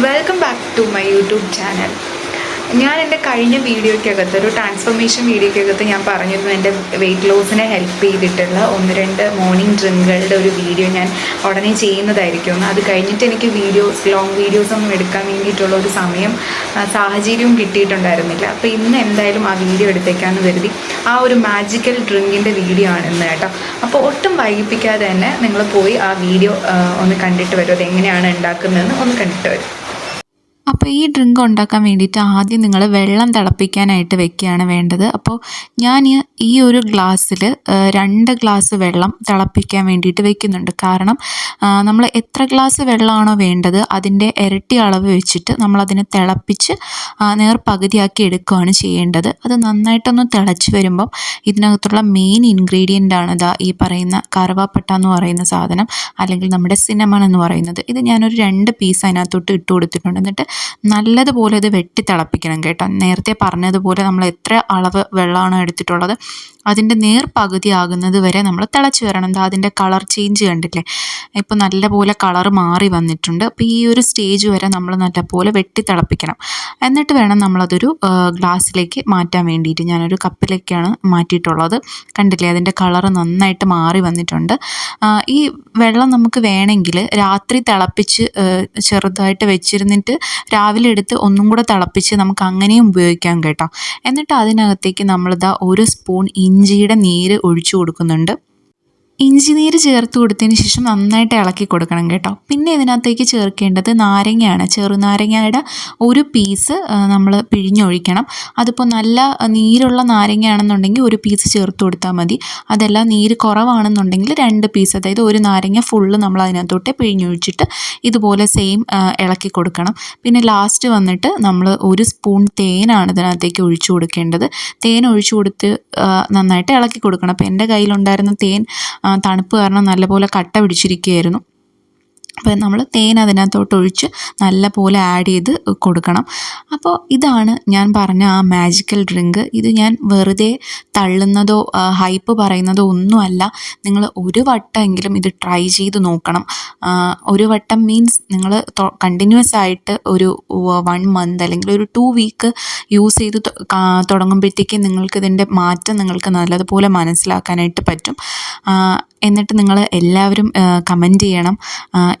Welcome back to my YouTube channel ഞാൻ എന്റെ കഴിഞ്ഞ വീഡിയോയ്ക്കകത്ത് ഒരു ട്രാൻസ്ഫോർമേഷൻ വീഡിയോയ്ക്കകത്ത് ഞാൻ പറഞ്ഞിരുന്നു എന്റെ വെയിറ്റ് ലോസിനെ ഹെൽപ്പ് ചെയ്തിട്ടുള്ള ഒന്ന് രണ്ട് മോർണിംഗ് ഡ്രിങ്കുകളുടെ ഒരു വീഡിയോ ഞാൻ ഉടനെ ചെയ്യുന്നതായിരിക്കും. അത് കഴിഞ്ഞിട്ട് എനിക്ക് വീഡിയോസ് ലോങ് വീഡിയോസ് ഒന്നും എടുക്കാൻ വേണ്ടിയിട്ടുള്ള ഒരു സമയം സാഹചര്യവും കിട്ടിയിട്ടുണ്ടായിരുന്നില്ല. അപ്പോൾ ഇന്ന് എന്തായാലും ആ വീഡിയോ എടുത്തേക്കാന്ന് കരുതി ആ ഒരു മാജിക്കൽ ഡ്രിങ്കിന്റെ വീഡിയോ ആണ് ഇന്ന് കേട്ടോ. അപ്പോൾ ഒട്ടും വൈകിപ്പിക്കാതെ തന്നെ നിങ്ങൾ പോയി ആ വീഡിയോ ഒന്ന് കണ്ടിട്ട് വരും. അത് എങ്ങനെയാണ് ഉണ്ടാക്കുന്നതെന്ന് ഒന്ന് കണ്ടിട്ട് വരും. അപ്പോൾ ഈ ഡ്രിങ്ക് ഉണ്ടാക്കാൻ വേണ്ടിയിട്ട് ആദ്യം നിങ്ങൾ വെള്ളം തിളപ്പിക്കാനായിട്ട് വെക്കുകയാണ് വേണ്ടത്. അപ്പോൾ ഞാൻ ഈ ഒരു ഗ്ലാസ്സിൽ രണ്ട് ഗ്ലാസ് വെള്ളം തിളപ്പിക്കാൻ വേണ്ടിയിട്ട് വെക്കുന്നുണ്ട്. കാരണം നമ്മൾ എത്ര ഗ്ലാസ് വെള്ളമാണോ വേണ്ടത് അതിന്റെ ഇരട്ടി അളവ് വെച്ചിട്ട് നമ്മളതിനെ തിളപ്പിച്ച് നേർ നേർപകുതിയാക്കി എടുക്കുകയാണ് ചെയ്യേണ്ടത്. അത് നന്നായിട്ടൊന്ന് തിളച്ച് വരുമ്പം ഇതിനകത്തുള്ള മെയിൻ ഇൻഗ്രീഡിയന്റ് ആണ് ഇതാ ഈ പറയുന്ന കറുവാപ്പട്ട എന്ന് പറയുന്ന സാധനം അല്ലെങ്കിൽ നമ്മുടെ സിനമൺ എന്ന് പറയുന്നത്. ഇത് ഞാനൊരു രണ്ട് പീസ് അതിനകത്തോട്ട് ഇട്ട് കൊടുത്തിട്ടുണ്ട്. എന്നിട്ട് നല്ലതുപോലെ ഇത് വെട്ടി തിളപ്പിക്കണം കേട്ടോ. നേരത്തെ പറഞ്ഞതുപോലെ നമ്മൾ എത്ര അളവ് വെള്ളമാണ് എടുത്തിട്ടുള്ളത്? അതിന്റെ നേർ പകുതി ആകുന്നത് വരെ നമ്മൾ തിളച്ച് വരണം. എന്താ അതിന്റെ കളർ ചേഞ്ച് കണ്ടില്ലേ? ഇപ്പോൾ നല്ലപോലെ കളർ മാറി വന്നിട്ടുണ്ട്. അപ്പോൾ ഈ ഒരു സ്റ്റേജ് വരെ നമ്മൾ നല്ലപോലെ വെട്ടി തിളപ്പിക്കണം. എന്നിട്ട് വേണം നമ്മളതൊരു ഗ്ലാസ്സിലേക്ക് മാറ്റാൻ വേണ്ടിയിട്ട്. ഞാനൊരു കപ്പിലേക്കാണ് മാറ്റിയിട്ടുള്ളത്. കണ്ടില്ലേ? അതിന്റെ കളർ നന്നായിട്ട് മാറി വന്നിട്ടുണ്ട്. ഈ വെള്ളം നമുക്ക് വേണമെങ്കിൽ രാത്രി തിളപ്പിച്ച് ചെറുതായിട്ട് വെച്ചിരുന്നിട്ട് രാവിലെ എടുത്ത് ഒന്നും കൂടെ തിളപ്പിച്ച് നമുക്ക് അങ്ങനെയും ഉപയോഗിക്കാം കേട്ടോ. എന്നിട്ട് അതിനകത്തേക്ക് നമ്മളിതാ ഒരു സ്പൂൺ ഇഞ്ചിയുടെ നീര് ഒഴിച്ചു കൊടുക്കുന്നുണ്ട്. ഇഞ്ചി നീര് ചേർത്ത് കൊടുത്തതിന് ശേഷം നന്നായിട്ട് ഇളക്കി കൊടുക്കണം കേട്ടോ. പിന്നെ ഇതിനകത്തേക്ക് ചേർക്കേണ്ടത് നാരങ്ങയാണ്. ചെറുനാരങ്ങയുടെ ഒരു പീസ് നമ്മൾ പിഴിഞ്ഞൊഴിക്കണം. അതിപ്പോൾ നല്ല നീരുള്ള നാരങ്ങയാണെന്നുണ്ടെങ്കിൽ ഒരു പീസ് ചേർത്ത് കൊടുത്താൽ മതി. അതല്ല നീര് കുറവാണെന്നുണ്ടെങ്കിൽ രണ്ട് പീസ് അതായത് ഒരു നാരങ്ങ ഫുള്ള് നമ്മൾ അതിനകത്തോട്ട് പിഴിഞ്ഞൊഴിച്ചിട്ട് ഇതുപോലെ സെയിം ഇളക്കി കൊടുക്കണം. പിന്നെ ലാസ്റ്റ് വന്നിട്ട് നമ്മൾ ഒരു സ്പൂൺ തേനാണ് ഇതിനകത്തേക്ക് ഒഴിച്ചു കൊടുക്കേണ്ടത്. തേൻ ഒഴിച്ചു കൊടുത്ത് നന്നായിട്ട് ഇളക്കി കൊടുക്കണം. അപ്പോൾ എന്റെ കയ്യിലുണ്ടായിരുന്ന തേൻ തണുപ്പ് കാരണം നല്ലപോലെ കട്ട പിടിച്ചിരിക്കുകയായിരുന്നു. അപ്പോൾ നമ്മൾ തേൻ അതിനകത്തോട്ട് ഒഴിച്ച് നല്ല പോലെ ആഡ് ചെയ്ത് കൊടുക്കണം. അപ്പോൾ ഇതാണ് ഞാൻ പറഞ്ഞ ആ മാജിക്കൽ ഡ്രിങ്ക് ഇത് ഞാൻ വെറുതെ തള്ളുന്നതോ ഹൈപ്പ് പറയുന്നതോ ഒന്നുമല്ല. നിങ്ങൾ ഒരു വട്ടമെങ്കിലും ഇത് ട്രൈ ചെയ്ത് നോക്കണം. ഒരു വട്ടം മീൻസ് നിങ്ങൾ കണ്ടിന്യൂസ് ആയിട്ട് ഒരു വൺ മന്ത് അല്ലെങ്കിൽ ഒരു ടു വീക്ക് യൂസ് ചെയ്ത് തുടങ്ങുമ്പോഴത്തേക്കും നിങ്ങൾക്ക് ഇതിന്റെ മാറ്റം നിങ്ങൾക്ക് നല്ലതുപോലെ മനസ്സിലാക്കാനായിട്ട് പറ്റും. എന്നിട്ട് നിങ്ങൾ എല്ലാവരും കമന്റ് ചെയ്യണം.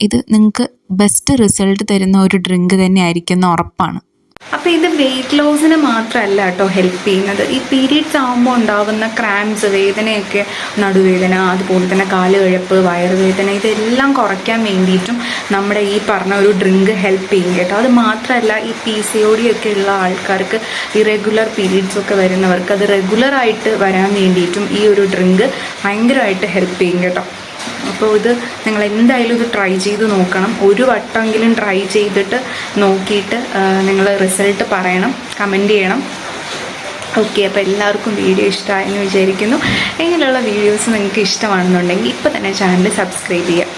ഇത് നിങ്ങൾക്ക് ബെസ്റ്റ് റിസൾട്ട് തരുന്ന ഒരു ഡ്രിങ്ക് തന്നെ ആയിരിക്കും ഉറപ്പാണ്. അപ്പോൾ ഇത് വെയിറ്റ് ലോസിന് മാത്രമല്ല കേട്ടോ ഹെൽപ്പ് ചെയ്യുന്നത്. ഈ പീരീഡ്സ് ആകുമ്പോൾ ഉണ്ടാകുന്ന ക്രാംസ് വേദനയൊക്കെ നടുവേദന അതുപോലെ തന്നെ കാലുകഴപ്പ് വയറുവേദന ഇതെല്ലാം കുറയ്ക്കാൻ വേണ്ടിയിട്ടും നമ്മുടെ ഈ പറഞ്ഞ ഒരു ഡ്രിങ്ക് ഹെൽപ്പ് ചെയ്യും കേട്ടോ. അത് മാത്രമല്ല ഈ പി സി ഒ ഡി ഒക്കെ ഉള്ള ആൾക്കാർക്ക് ഇറെഗുലർ പീരീഡ്സ് ഒക്കെ വരുന്നവർക്ക് അത് റെഗുലറായിട്ട് വരാൻ വേണ്ടിയിട്ടും ഈ ഒരു ഡ്രിങ്ക് ഭയങ്കരമായിട്ട് ഹെൽപ്പ് ചെയ്യും കേട്ടോ. അപ്പോൾ ഇത് നിങ്ങൾ എന്തായാലും ഇത് ട്രൈ ചെയ്ത് നോക്കണം. ഒരു വട്ടമെങ്കിലും ട്രൈ ചെയ്തിട്ട് നോക്കിയിട്ട് നിങ്ങൾ റിസൾട്ട് പറയണം കമന്റ് ചെയ്യണം. ഓക്കെ അപ്പോൾ എല്ലാവർക്കും വീഡിയോ ഇഷ്ടമായെന്ന് വിചാരിക്കുന്നു. ഇങ്ങനെയുള്ള വീഡിയോസ് നിങ്ങൾക്ക് ഇഷ്ടമാണെന്നുണ്ടെങ്കിൽ ഇപ്പോൾ തന്നെ ചാനൽ സബ്സ്ക്രൈബ് ചെയ്യുക.